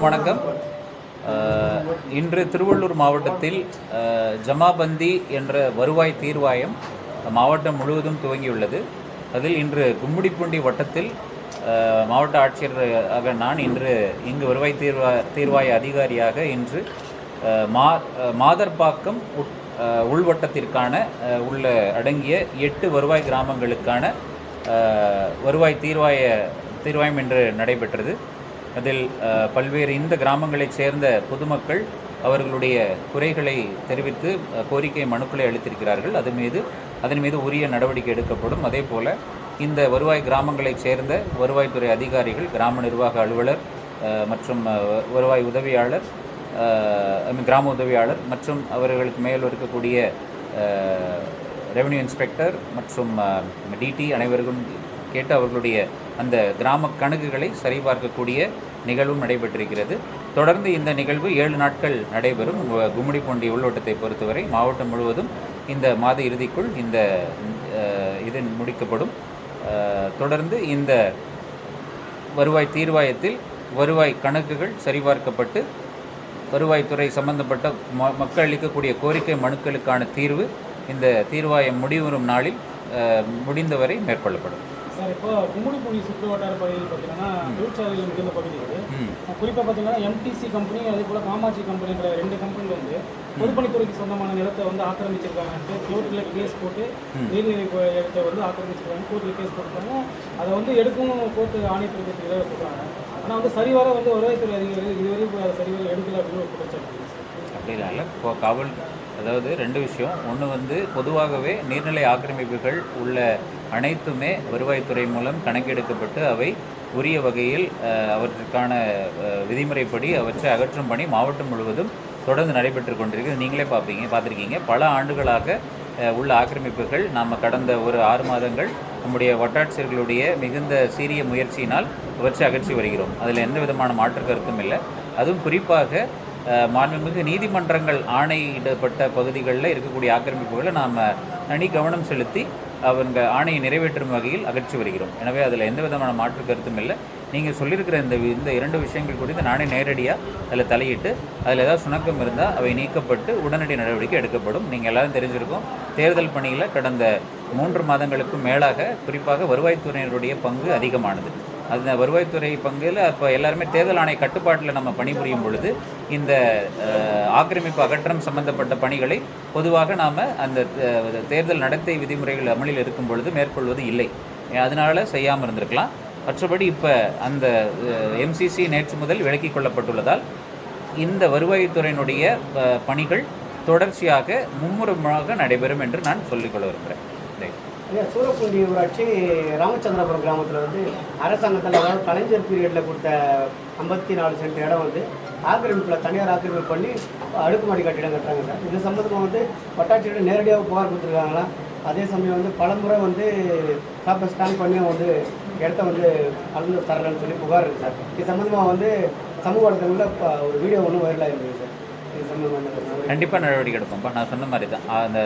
வணக்கம். இன்று திருவள்ளூர் மாவட்டத்தில் ஜமாபந்தி என்ற வருவாய் தீர்வாயம் மாவட்டம் முழுவதும் துவங்கியுள்ளது. அதில் இன்று கும்மிடிப்பூண்டி வட்டத்தில் மாவட்ட ஆட்சியராக நான் இன்று இங்கு வருவாய் தீர்வா தீர்வாய அதிகாரியாக இன்று மா மாதர்பாக்கம் உட்- உள்வட்டத்திற்கான உள்ள அடங்கிய எட்டு வருவாய் கிராமங்களுக்கான வருவாய் தீர்வாய தீர்வாயம் இன்று நடைபெற்றது. அதில் பல்வேறு இந்த கிராமங்களைச் சேர்ந்த பொதுமக்கள் அவர்களுடைய குறைகளை தெரிவித்து கோரிக்கை மனுக்களை அளித்திருக்கிறார்கள். அது மீது அதன் மீது உரிய நடவடிக்கை எடுக்கப்படும். அதே போல இந்த வருவாய் கிராமங்களைச் சேர்ந்த வருவாய்த்துறை அதிகாரிகள் கிராம நிர்வாக அலுவலர் மற்றும் வருவாய் உதவியாளர் கிராம உதவியாளர் மற்றும் அவர்களுக்கு மேல் இருக்கக்கூடிய ரெவன்யூ இன்ஸ்பெக்டர் மற்றும் டிடி அனைவருக்கும் கேட்டு அவர்களுடைய அந்த கிராம கணக்குகளை சரிபார்க்கக்கூடிய நிகழ்வும் நடைபெற்றிருக்கிறது. தொடர்ந்து இந்த நிகழ்வு ஏழு நாட்கள் நடைபெறும். கும்மிடிப்பூண்டி உள்வட்டத்தை பொறுத்தவரை மாவட்டம் முழுவதும் இந்த மாத இறுதிக்குள் இந்த இது முடிக்கப்படும். தொடர்ந்து இந்த வருவாய் தீர்வாயத்தில் வருவாய் கணக்குகள் சரிபார்க்கப்பட்டு வருவாய்த்துறை சம்பந்தப்பட்ட ம- மக்கள் அளிக்கக்கூடிய கோரிக்கை மனுக்களுக்கான தீர்வு இந்த தீர்வாயம் முடிவுறும் நாளில் முடிந்தவரை மேற்கொள்ளப்படும். சார் இப்போ கும்மிடிப்பூண்டி சுற்று வட்டார பகுதியில் பார்த்தீங்கன்னா தொழிற்சாலைகள் மிகுந்த பகுதி இது. குறிப்பாக பார்த்தீங்கன்னா எம்டிசி கம்பெனி அதே போல் காமாட்சி கம்பெனிங்கிற ரெண்டு கம்பெனிகள் வந்து பொதுப்பணித்துறைக்கு சொந்தமான நிலத்தை வந்து ஆக்கிரமிச்சிருக்காங்கன்ட்டு கோர்ட்டில் கேஸ் போட்டு நீர்நிலை இடத்தை வந்து ஆக்கிரமிச்சிருக்காங்க கோர்ட்டில் கேஸ் போட்டிருக்காங்க. அதை வந்து எடுக்கணும் கோர்ட்டு ஆணை பிறப்பிக்கிறத சொல்கிறாங்க ஆனால் வந்து சரிவர வந்து வருவாய்த்துறை அதிகாரிகள் இதுவரைக்கும் அதை சரிவர எடுக்கல அப்படின்னு ஒரு குற்றச்சாட்டு சார். அப்படிலாம் இல்லை இப்போ காவல் அதாவது ரெண்டு விஷயம். ஒன்று வந்து பொதுவாகவே நீர்நிலை ஆக்கிரமிப்புகள் உள்ள அனைத்துமே வருவாய்த்துறை மூலம் கணக்கெடுக்கப்பட்டு அவை உரிய வகையில் அவற்றுக்கான விதிமுறைப்படி அவற்றை அகற்றும் பணி மாவட்டம் முழுவதும் தொடர்ந்து நடைபெற்று கொண்டிருக்கு நீங்களே பார்ப்பீங்க பார்த்துருக்கீங்க பல ஆண்டுகளாக உள்ள ஆக்கிரமிப்புகள் நாம் கடந்த ஒரு ஆறு மாதங்கள் நம்முடைய வட்டாட்சியர்களுடைய மிகுந்த சீரிய முயற்சியினால் அவற்றை அகற்றி வருகிறோம். அதில் எந்த விதமான மாற்று கருத்தும் இல்லை. அதுவும் குறிப்பாக மாண்புமிகு நீதிமன்றங்கள் ஆணையிடப்பட்ட பகுதிகளில் இருக்கக்கூடிய ஆக்கிரமிப்புகளை நாம் தனி கவனம் செலுத்தி அவங்க ஆணையை நிறைவேற்றும் வகையில் அகற்றி வருகிறோம். எனவே அதில் எந்த விதமான மாற்று கருத்தும் இல்லை. நீங்கள் சொல்லியிருக்கிற இந்த இந்த இரண்டு விஷயங்கள் குறித்து நானே நேரடியாக அதில் தலையிட்டு அதில் ஏதாவது சுணக்கம் இருந்தால் அவை நீக்கப்பட்டு உடனடி நடவடிக்கை எடுக்கப்படும். நீங்கள் எல்லாரும் தெரிஞ்சிருக்கோம். தேர்தல் பணியில் கடந்த மூன்று மாதங்களுக்கும் மேலாக குறிப்பாக வருவாய்த்துறையினருடைய பங்கு அதிகமானது. அந்த வருவாய்த்துறை பங்கில் இப்போ எல்லாருமே தேர்தல் ஆணைய கட்டுப்பாட்டில் நம்ம பணிபுரியும் பொழுது இந்த ஆக்கிரமிப்பு அகற்றம் சம்பந்தப்பட்ட பணிகளை பொதுவாக நாம் அந்த தேர்தல் நடத்தை விதிமுறைகள் அமலில் இருக்கும் பொழுது மேற்கொள்வது இல்லை அதனால செய்யாமல் இருந்திருக்கலாம் மற்றபடி இப்போ அந்த எம்சிசி நேற்று முதல் விலக்கிக் கொள்ளப்பட்டுள்ளதால் இந்த வருவாய்த்துறையினுடைய பணிகள் தொடர்ச்சியாக மும்முரமாக நடைபெறும் என்று நான் சொல்லிக்கொள்ள விரும்புகிறேன் Right. சூரக்குண்டி ஊராட்சி ராமச்சந்திரபுரம் கிராமத்தில் வந்து அரசாங்கத்தில் அதாவது கலைஞர் பீரியடில் கொடுத்த ஐம்பத்தி நாலு சென்ட் இடம் வந்து ஆக்கிரமிப்பில் தனியார் ஆக்கிரமிப்பு பண்ணி அடுக்குமாடி கட்டிடம் கட்டுறாங்க சார். இது சம்மந்தமாக வந்து வட்டாட்சியர்கிட்ட நேரடியாக புகார் கொடுத்துருக்காங்களா? அதே சமயம் வந்து பலமுறை வந்து காப்பை ஸ்கேன் பண்ணி வந்து இடத்த வந்து அளந்து தரலன்னு சொல்லி புகார் இருக்குது சார். இது சம்மந்தமாக வந்து சமூக வலைத்தளங்களில் ஒரு வீடியோ ஒன்று வைரலாக இருந்தது சார். கண்டிப்பாக நடவடிக்கை எடுப்போம்ப்பா நான் சொன்ன மாதிரி தான். அந்த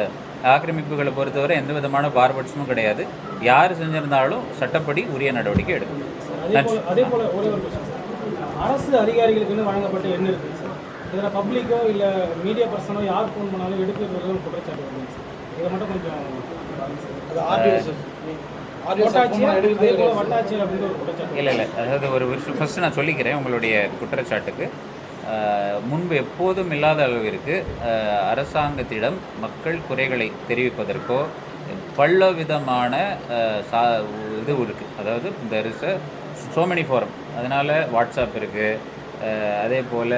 ஆக்கிரமிப்புகளை பொறுத்தவரை எந்த விதமான பாரபட்சமும் கிடையாது. யார் செஞ்சிருந்தாலும் சட்டப்படி உரிய நடவடிக்கை எடுக்கும். அதே போல் ஒரே ஒரு அரசு அதிகாரிகளுக்குன்னு வழங்கப்பட்ட எண்ணு இருக்குது சார் இதில் பப்ளிக்கோ இல்லை மீடியா பர்சனோ யார் ஃபோன் பண்ணாலும் எடுக்கிறது குற்றச்சாட்டு வருது. சார் இதை மட்டும் கொஞ்சம் இல்லை இல்லை. அதாவது ஒரு ஃபஸ்ட்டு நான் சொல்லிக்கிறேன் உங்களுடைய குற்றச்சாட்டுக்கு. முன்பு எப்போதும் இல்லாத அளவிற்கு அரசாங்கத்திடம் மக்கள் குறைகளை தெரிவிப்பதற்கோ பல விதமான சா இது இருக்குது அதாவது இந்த இஸ் சோ மெனி ஃபோரம் அதனால் வாட்ஸ்அப் இருக்குது அதே போல்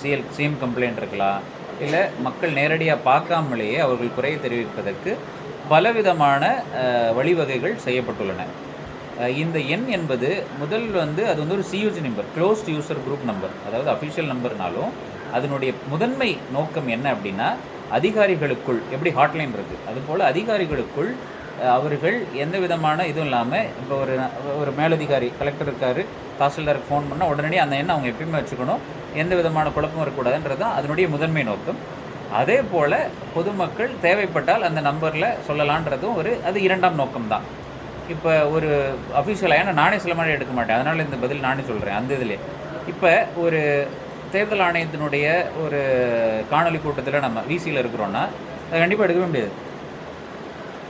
சிஎல் சிஎம் கம்ப்ளைண்ட் இருக்கலாம். இல்லை மக்கள் நேரடியாக பார்க்காமலேயே அவர்கள் குறையை தெரிவிப்பதற்கு பலவிதமான வழிவகைகள் செய்யப்பட்டுள்ளன. இந்த எண் என்பது முதல் வந்து அது வந்து ஒரு CUG number closed user group number அதாவது அஃபிஷியல் நம்பர்னாலும் அதனுடைய முதன்மை நோக்கம் என்ன அப்படின்னா அதிகாரிகளுக்குள் எப்படி ஹாட்லைன் இருக்குது அதுபோல் அதிகாரிகளுக்குள் அவர்கள் எந்த விதமான இதுவும் இல்லாமல் இப்போ ஒரு ஒரு மேலதிகாரி கலெக்டர் இருக்கார் தாசில்தாருக்கு ஃபோன் பண்ணால் உடனடி அந்த எண்ணை அவங்க எப்பயுமே வச்சுக்கணும். எந்த விதமான குழப்பமும் இருக்கக்கூடாதுன்றது தான் அதனுடைய முதன்மை நோக்கம். அதே போல் பொதுமக்கள் தேவைப்பட்டால் அந்த நம்பரில் சொல்லலான்றதும் ஒரு அது இரண்டாம் நோக்கம்தான். இப்போ ஒரு அஃபிஷியலாக ஏன்னா நானே சில மாதிரி எடுக்க மாட்டேன். அதனால் இந்த பதில் நானே சொல்கிறேன் அந்த இதிலே இப்போ ஒரு தேர்தல் ஆணையத்தினுடைய ஒரு காணொளி கூட்டத்தில் நம்ம விசியில் இருக்கிறோன்னா அதை கண்டிப்பாக எடுக்கவே முடியாது.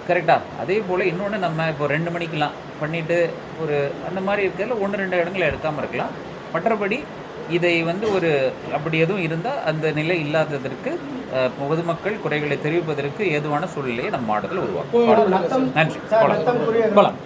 கரெக்டாக அதே போல் இன்னொன்று நம்ம இப்போ ரெண்டு மணிக்கெலாம் பண்ணிவிட்டு ஒரு அந்த மாதிரி இருக்கிறதுல ஒன்று ரெண்டு இடங்களை எடுக்காமல் இருக்கலாம். மற்றபடி இதை வந்து ஒரு அப்படி எதுவும் இருந்தால் அந்த நிலை இல்லாததற்கு பொதுமக்கள் குறைகளை தெரிவிப்பதற்கு ஏதுவான சூழ்நிலையை நம்ம மாவட்டத்தில் உருவாக்கும். நன்றி. போலாம் போலாம்